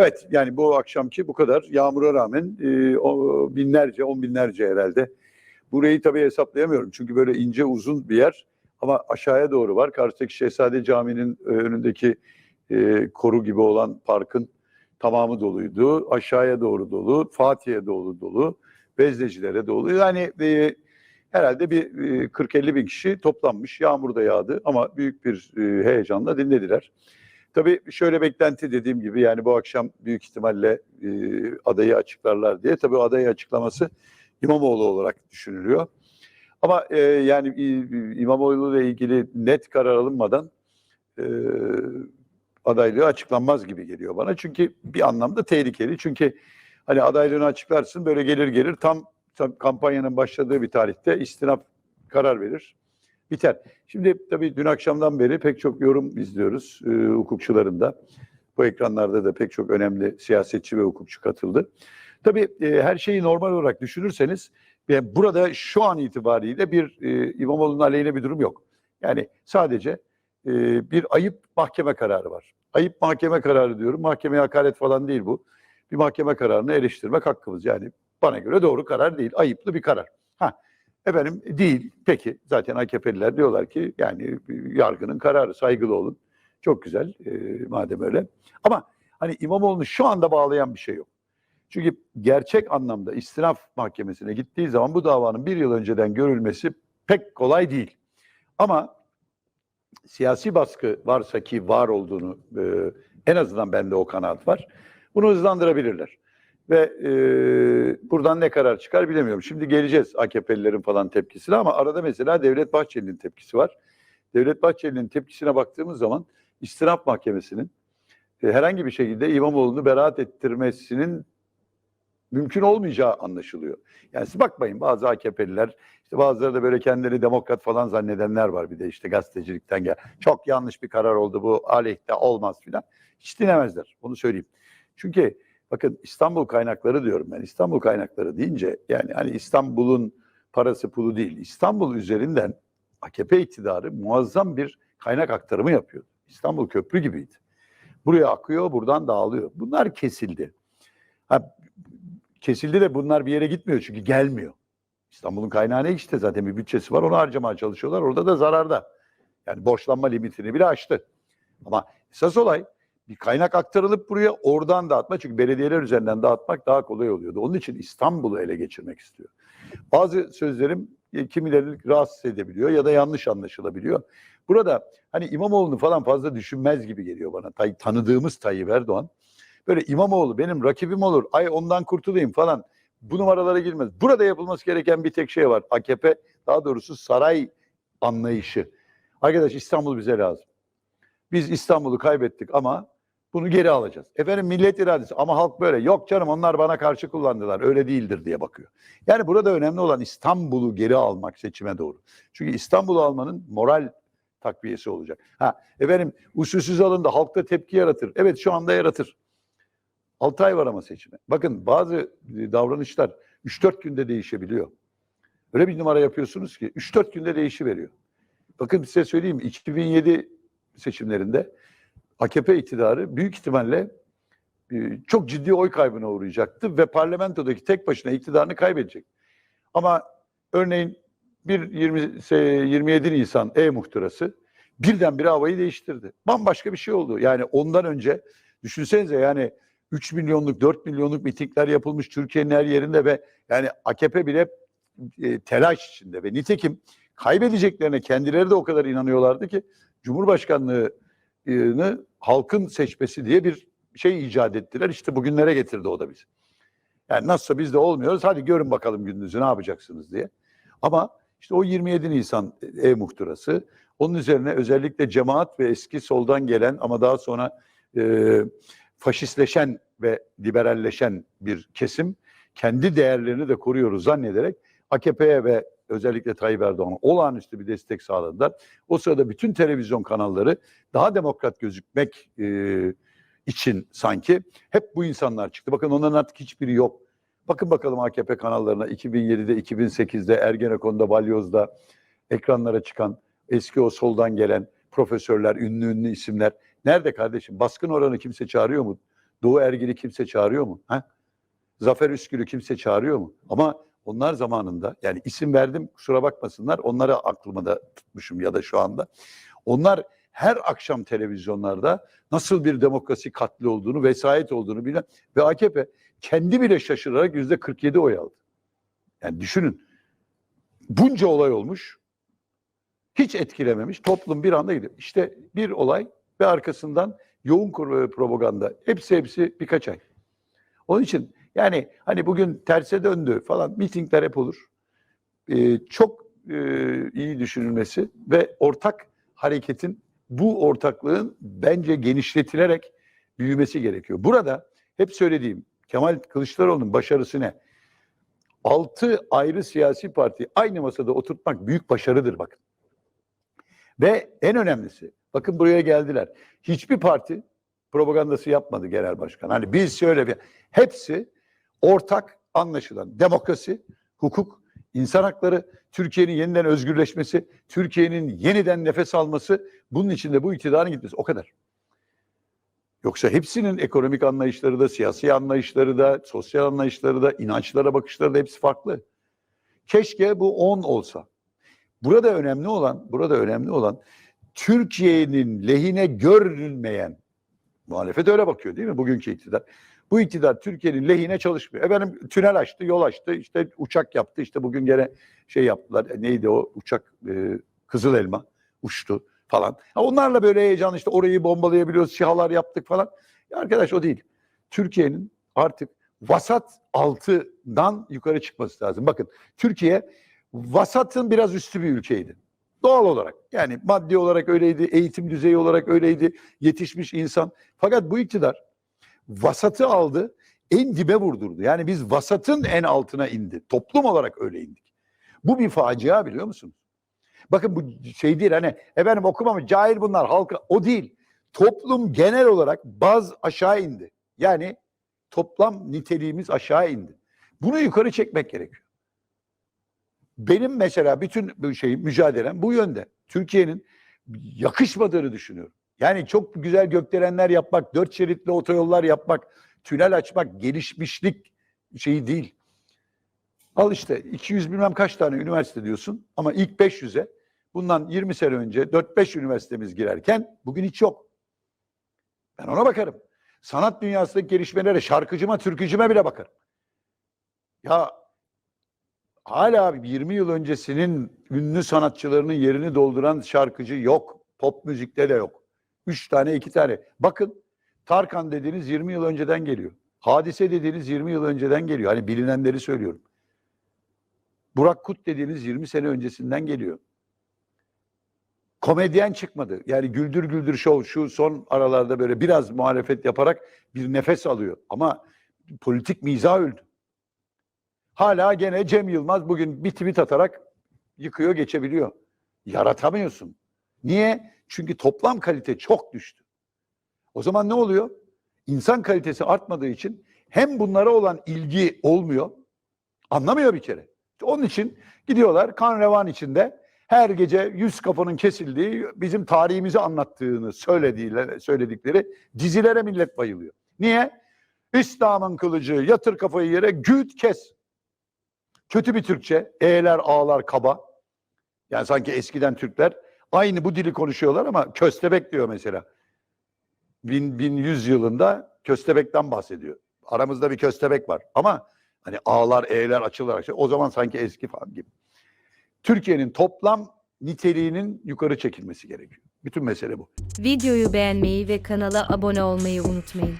Evet yani bu akşamki bu kadar yağmura rağmen e, o, binlerce on binlerce herhalde. Burayı tabii hesaplayamıyorum çünkü böyle ince uzun bir yer ama aşağıya doğru var. Karşıdaki Şehzade Camii'nin e, önündeki e, koru gibi olan parkın tamamı doluydu. Aşağıya doğru dolu, Fatih'e doğru dolu, Bezdecilere dolu. Yani e, herhalde bir e, 40-50 bin kişi toplanmış. Yağmur da yağdı ama büyük bir e, heyecanla dinlediler. Tabii şöyle beklenti dediğim gibi yani bu akşam büyük ihtimalle e, adayı açıklarlar diye. Tabii adayı açıklaması İmamoğlu olarak düşünülüyor. Ama e, yani İmamoğlu ile ilgili net karar alınmadan e, adaylığı açıklanmaz gibi geliyor bana. Çünkü bir anlamda tehlikeli. Çünkü hani adaylığını açıklarsın böyle gelir gelir tam, tam kampanyanın başladığı bir tarihte istinaf karar verir. Biter. Şimdi tabii dün akşamdan beri pek çok yorum izliyoruz e, hukukçuların da. Bu ekranlarda da pek çok önemli siyasetçi ve hukukçu katıldı. Tabii e, her şeyi normal olarak düşünürseniz e, burada şu an itibariyle bir e, İmamoğlu'nun aleyhine bir durum yok. Yani sadece e, bir ayıp mahkeme kararı var. Ayıp mahkeme kararı diyorum. Mahkemeye hakaret falan değil bu. Bir mahkeme kararını eleştirmek hakkımız. Yani bana göre doğru karar değil. Ayıplı bir karar. Efendim değil. Peki zaten AKP'liler diyorlar ki yani yargının kararı saygılı olun. Çok güzel e, madem öyle. Ama hani İmamoğlu'nu şu anda bağlayan bir şey yok. Çünkü gerçek anlamda istinaf mahkemesine gittiği zaman bu davanın bir yıl önceden görülmesi pek kolay değil. Ama siyasi baskı varsa ki var olduğunu e, en azından bende o kanaat var. Bunu hızlandırabilirler. Ve e, buradan ne karar çıkar bilemiyorum. Şimdi geleceğiz AKP'lilerin falan tepkisine ama arada mesela Devlet Bahçeli'nin tepkisi var. Devlet Bahçeli'nin tepkisine baktığımız zaman istinaf mahkemesinin e, herhangi bir şekilde İmamoğlu'nu beraat ettirmesinin mümkün olmayacağı anlaşılıyor. Yani siz bakmayın bazı AKP'liler işte bazıları da böyle kendileri demokrat falan zannedenler var bir de işte gazetecilikten gel. Çok yanlış bir karar oldu bu aleyhte olmaz filan. Hiç dinlemezler onu söyleyeyim. Çünkü bakın İstanbul kaynakları diyorum ben. İstanbul kaynakları deyince yani hani İstanbul'un parası pulu değil. İstanbul üzerinden AKP iktidarı muazzam bir kaynak aktarımı yapıyor. İstanbul köprü gibiydi. Buraya akıyor, buradan dağılıyor. Bunlar kesildi. Ha, kesildi de bunlar bir yere gitmiyor çünkü gelmiyor. İstanbul'un kaynağı ne işte zaten bir bütçesi var onu harcamaya çalışıyorlar. Orada da zararda. Yani borçlanma limitini bile aştı. Ama esas olay bir kaynak aktarılıp buraya oradan dağıtma. Çünkü belediyeler üzerinden dağıtmak daha kolay oluyordu. Onun için İstanbul'u ele geçirmek istiyor. Bazı sözlerim e, kimileri rahatsız edebiliyor ya da yanlış anlaşılabiliyor. Burada hani İmamoğlu'nu falan fazla düşünmez gibi geliyor bana. Tay, tanıdığımız Tayyip Erdoğan. Böyle İmamoğlu benim rakibim olur, ay ondan kurtulayım falan. Bu numaralara girmez. Burada yapılması gereken bir tek şey var. AKP daha doğrusu saray anlayışı. Arkadaş İstanbul bize lazım. Biz İstanbul'u kaybettik ama bunu geri alacağız. Efendim millet iradesi ama halk böyle yok canım onlar bana karşı kullandılar öyle değildir diye bakıyor. Yani burada önemli olan İstanbul'u geri almak seçime doğru. Çünkü İstanbul'u almanın moral takviyesi olacak. Ha efendim usulsüz alındı halkta tepki yaratır. Evet şu anda yaratır. 6 ay var ama seçime. Bakın bazı e, davranışlar 3-4 günde değişebiliyor. Öyle bir numara yapıyorsunuz ki 3-4 günde değişiveriyor. Bakın size söyleyeyim 2007 seçimlerinde AKP iktidarı büyük ihtimalle e, çok ciddi oy kaybına uğrayacaktı ve parlamentodaki tek başına iktidarını kaybedecek. Ama örneğin bir 20, 27 Nisan E-muhtırası birdenbire havayı değiştirdi. Bambaşka bir şey oldu. Yani ondan önce düşünsenize yani 3 milyonluk 4 milyonluk mitingler yapılmış Türkiye'nin her yerinde ve yani AKP bile e, telaş içinde ve nitekim kaybedeceklerine kendileri de o kadar inanıyorlardı ki Cumhurbaşkanlığını halkın seçmesi diye bir şey icat ettiler. İşte bugünlere getirdi o da bizi. Yani nasılsa biz de olmuyoruz. Hadi görün bakalım gündüzü ne yapacaksınız diye. Ama işte o 27 Nisan e-muhtırası onun üzerine özellikle cemaat ve eski soldan gelen ama daha sonra e, faşistleşen ve liberalleşen bir kesim kendi değerlerini de koruyoruz zannederek AKP'ye ve özellikle Tayyip Erdoğan'a olağanüstü bir destek sağladılar. O sırada bütün televizyon kanalları daha demokrat gözükmek e, için sanki hep bu insanlar çıktı. Bakın onların artık hiçbiri yok. Bakın bakalım AKP kanallarına 2007'de, 2008'de, Ergenekon'da, Balyoz'da ekranlara çıkan eski o soldan gelen profesörler, ünlü ünlü isimler. Nerede kardeşim? Baskın oranı kimse çağırıyor mu? Doğu Ergin'i kimse çağırıyor mu? Ha? Zafer Üskül'ü kimse çağırıyor mu? Ama onlar zamanında yani isim verdim kusura bakmasınlar. Onları aklıma da tutmuşum ya da şu anda. Onlar her akşam televizyonlarda nasıl bir demokrasi katli olduğunu, vesayet olduğunu bilen ve AKP kendi bile şaşırarak yüzde 47 oy aldı. Yani düşünün bunca olay olmuş hiç etkilememiş toplum bir anda gidiyor. İşte bir olay ve arkasından yoğun propaganda hepsi hepsi birkaç ay. Onun için yani hani bugün terse döndü falan mitingler hep olur. Ee, çok e, iyi düşünülmesi ve ortak hareketin bu ortaklığın bence genişletilerek büyümesi gerekiyor. Burada hep söylediğim Kemal Kılıçdaroğlu'nun başarısı ne? Altı ayrı siyasi parti aynı masada oturtmak büyük başarıdır bakın. Ve en önemlisi bakın buraya geldiler. Hiçbir parti propagandası yapmadı genel başkan. Hani biz şöyle bir hepsi ortak anlaşılan demokrasi, hukuk, insan hakları, Türkiye'nin yeniden özgürleşmesi, Türkiye'nin yeniden nefes alması, bunun içinde bu iktidarın gitmesi o kadar. Yoksa hepsinin ekonomik anlayışları da, siyasi anlayışları da, sosyal anlayışları da, inançlara bakışları da hepsi farklı. Keşke bu 10 olsa. Burada önemli olan, burada önemli olan Türkiye'nin lehine görünmeyen muhalefet öyle bakıyor değil mi bugünkü iktidar? Bu iktidar Türkiye'nin lehine çalışmıyor. Efendim tünel açtı, yol açtı, işte uçak yaptı. işte bugün gene şey yaptılar. E, Neydi o uçak? E, Kızıl Elma uçtu falan. Ha, onlarla böyle heyecan işte orayı bombalayabiliyoruz, sihalar yaptık falan. Ya arkadaş o değil. Türkiye'nin artık vasat altından yukarı çıkması lazım. Bakın Türkiye vasatın biraz üstü bir ülkeydi. Doğal olarak. Yani maddi olarak öyleydi, eğitim düzeyi olarak öyleydi, yetişmiş insan. Fakat bu iktidar vasatı aldı, en dibe vurdurdu. Yani biz vasatın en altına indi. Toplum olarak öyle indik. Bu bir facia biliyor musunuz? Bakın bu şey değil hani efendim okumamış cahil bunlar halka o değil. Toplum genel olarak baz aşağı indi. Yani toplam niteliğimiz aşağı indi. Bunu yukarı çekmek gerekiyor. Benim mesela bütün şey mücadelem bu yönde. Türkiye'nin yakışmadığını düşünüyorum. Yani çok güzel gökdelenler yapmak, dört şeritli otoyollar yapmak, tünel açmak gelişmişlik şeyi değil. Al işte 200 bilmem kaç tane üniversite diyorsun ama ilk 500'e bundan 20 sene önce 4-5 üniversitemiz girerken bugün hiç yok. Ben ona bakarım. Sanat dünyasındaki gelişmelere, şarkıcıma, türkücüme bile bakarım. Ya hala 20 yıl öncesinin ünlü sanatçılarının yerini dolduran şarkıcı yok. Pop müzikte de yok. Üç tane, iki tane. Bakın Tarkan dediğiniz 20 yıl önceden geliyor. Hadise dediğiniz 20 yıl önceden geliyor. Hani bilinenleri söylüyorum. Burak Kut dediğiniz 20 sene öncesinden geliyor. Komedyen çıkmadı. Yani güldür güldür şov şu son aralarda böyle biraz muhalefet yaparak bir nefes alıyor. Ama politik mizah öldü. Hala gene Cem Yılmaz bugün bir tweet atarak yıkıyor geçebiliyor. Yaratamıyorsun. Niye? Çünkü toplam kalite çok düştü. O zaman ne oluyor? İnsan kalitesi artmadığı için hem bunlara olan ilgi olmuyor, anlamıyor bir kere. Onun için gidiyorlar kan revan içinde her gece yüz kafanın kesildiği bizim tarihimizi anlattığını söylediği, söyledikleri dizilere millet bayılıyor. Niye? İslam'ın kılıcı yatır kafayı yere güt kes. Kötü bir Türkçe. E'ler, A'lar kaba. Yani sanki eskiden Türkler aynı bu dili konuşuyorlar ama köstebek diyor mesela. Bin, 1100 yılında köstebekten bahsediyor. Aramızda bir köstebek var ama hani A'lar, E'ler açılarak o zaman sanki eski falan gibi. Türkiye'nin toplam niteliğinin yukarı çekilmesi gerekiyor. Bütün mesele bu. Videoyu beğenmeyi ve kanala abone olmayı unutmayın.